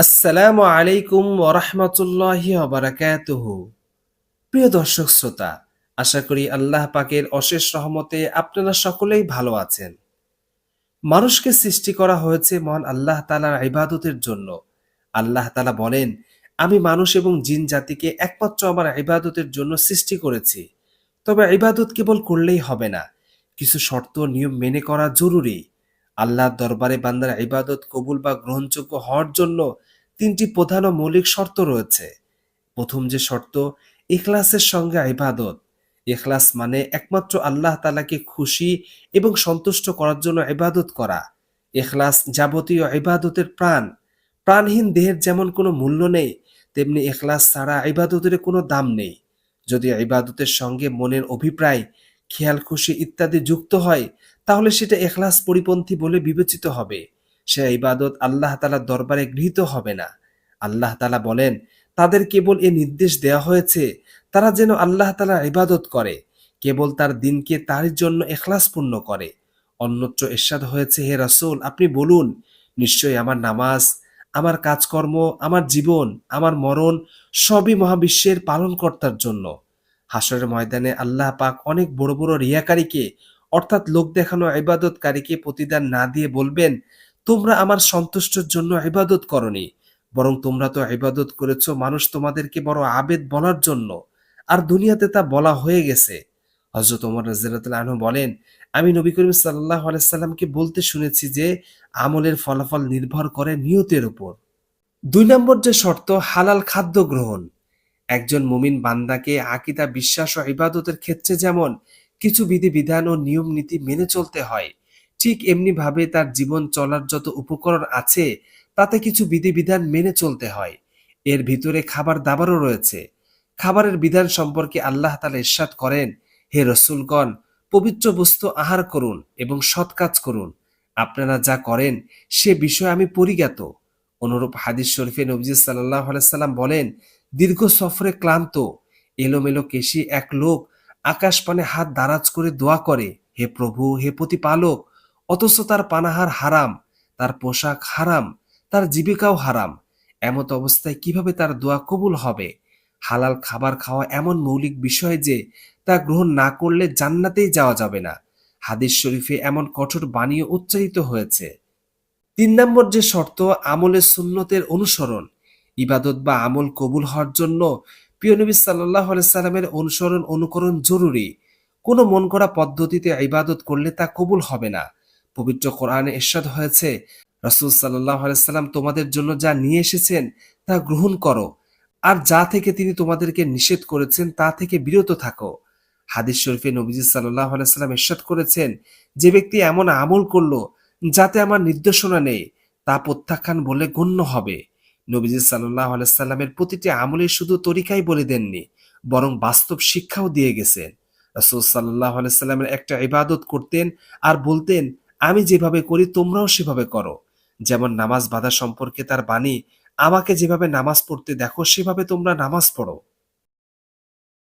আসসালামু আলাইকুম ওরহমতুল্লাহি বারাকাতুহ প্রিয় দর্শক শ্রোতা, আশা করি আল্লাহ পাকের অশেষ রহমতে আপনারা সকলেই ভালো আছেন। মানুষকে সৃষ্টি করা হয়েছে মহান আল্লাহ তালার ইবাদতের জন্য। আল্লাহ তালা বলেন, আমি মানুষ এবং জিন জাতিকে একমাত্র আমার ইবাদতের জন্য সৃষ্টি করেছি। তবে ইবাদত কেবল করলেই হবে না। কিছু শর্ত নিয়ম মেনে করা জরুরি। আল্লাহর দরবারে বান্দার ইবাদত কবুল বা গ্রহণযোগ্য হওয়ার জন্য তিনটি প্রধান ও মৌলিক শর্ত রয়েছে। প্রথম যে শর্ত, ইখলাসের সঙ্গে ইবাদত। ইখলাস মানে একমাত্র আল্লাহ তালাকে খুশি এবং সন্তুষ্ট করার জন্য ইবাদত করা। ইখলাস যাবতীয় ইবাদতের প্রাণ। প্রাণহীন দেহের যেমন কোনো মূল্য নেই, তেমনি ইখলাস ছাড়া ইবাদতের কোনো দাম নেই। যদি ইবাদতের সঙ্গে মনের অভিপ্রায়, খেয়াল খুশি ইত্যাদি যুক্ত হয়, তাহলে সেটা এখলাস পরিপন্থী বলে বিবেচিত হবে। সে ইবাদত আল্লাহ তালার দরবারে গৃহীত হবে না। আল্লাহ তালা বলেন, তাদের কেবল এ নির্দেশ দেওয়া হয়েছে, তারা যেন আল্লাহ তালা ইবাদত করে, কেবল তার দিনকে তার জন্য এখলাসপূর্ণ করে। অন্যত্র এরশাদ হয়েছে, হে রাসুল, আপনি বলুন, নিশ্চয়ই আমার নামাজ, আমার কাজকর্ম, আমার জীবন, আমার মরণ, সবই মহাবিশ্বের পালনকর্তার জন্য। হাসরের ময়দানে আল্লাহ পাক অনেক বড় বড় রিয়াকারীকে, অর্থাৎ লোক দেখানো ইবাদতকারীকে প্রতিদান না দিয়ে বলবেন, তোমরা আমার সন্তুষ্টর জন্য ইবাদত করনি বরং তোমরা তো ইবাদত করেছ, মানুষ তোমাদেরকে বড় আবেদ বলার জন্য। আর দুনিয়াতে তা বলা হয়ে গেছে। হজরত ওমর রাজিয়াল্লাহু আনহু বলেন, আমি নবী করিম সাল্লাহ আলাইসাল্লামকে বলতে শুনেছি যে, আমলের ফলাফল নির্ভর করে নিয়তের উপর। দুই নম্বর যে শর্ত, হালাল খাদ্য গ্রহণ। একজন মুমিন বান্দাকে আকিদা, বিশ্বাস ও ইবাদতের ক্ষেত্রে যেমন কিছু বিধিবিধান ও নিয়ম নীতি মেনে চলতে হয় ঠিক এমনি ভাবে তার জীবন চলার যত উপকরণ আছে, তাতে কিছু বিধিবিধান মেনে চলতে হয়। এর ভিতরে খাবার দাবারও রয়েছে। খাবারের বিধান সম্পর্কে আল্লাহ তালা ইরশাদ করেন, হে রসুলগণ, পবিত্র বস্তু আহার করুন এবং সৎ কাজ করুন। আপনারা যা করেন, সে বিষয়ে আমি পরিজ্ঞাত। অনুরূপ হাদিস শরীফে নবজি সাল্লাহ সাল্লাম বলেন, দীর্ঘ সফরে ক্লান্ত, এলোমেলো কেশি এক লোক আকাশ পানে হাত দারাজ করে দোয়া করে, হে প্রভু, হে প্রতিপালক অথচ তার পানাহার হারাম, তার পোশাক হারাম, তার জীবিকাও হারাম। এমত অবস্থায় কীভাবে তার দোয়া কবুল হবে? হালাল খাবার খাওয়া এমন মৌলিক বিষয় যে তা গ্রহণ না করলে জান্নাতেই যাওয়া যাবে না। হাদিস শরীফে এমন কঠোর বাণীও উচ্চারিত হয়েছে। তিন নম্বর যে শর্ত আমলের সুন্নতের অনুসরণ। ইবাদত বা আমল কবুল হওয়ার জন্য প্রিয় নবী সাল্লাহ সাল্লামের অনুসরণ, অনুকরণ জরুরি। কোনো মন করা পদ্ধতিতে ইবাদত করলে তা কবুল হবে না। পবিত্র কোরআনে এরশাদ হয়েছে, রসুল সাল্লাহ সাল্লাম তোমাদের জন্য যা নিয়ে এসেছেন তা গ্রহণ করো। আর যা থেকে তিনি তোমাদেরকে নিষেধ করেছেন, তা থেকে বিরত থাকো। হাদিস শরীফে নবীজি সাল্লাহ আলাইসাল্লাম এরশাদ করেছেন, যে ব্যক্তি এমন আমল করল যাতে আমার নির্দেশনা নেই, তা প্রত্যাখ্যান বলে গণ্য হবে। নবীজি সাল্লাহ আলাইসাল্লামের প্রতিটি আমলে শুধু তরিকাই বলে দেননি, বরং বাস্তব শিক্ষাও দিয়ে গেছেন। রসুল সাল্লাহ আলাইসাল্লামের একটা ইবাদত করতেন আর বলতেন আমি যেভাবে করি, তোমরাও সেভাবে করো। যেমন নামাজ বাধা সম্পর্কে তার বাণী, আমাকে যেভাবে নামাজ পড়তে দেখো, সেভাবে তোমরা নামাজ পড়ো।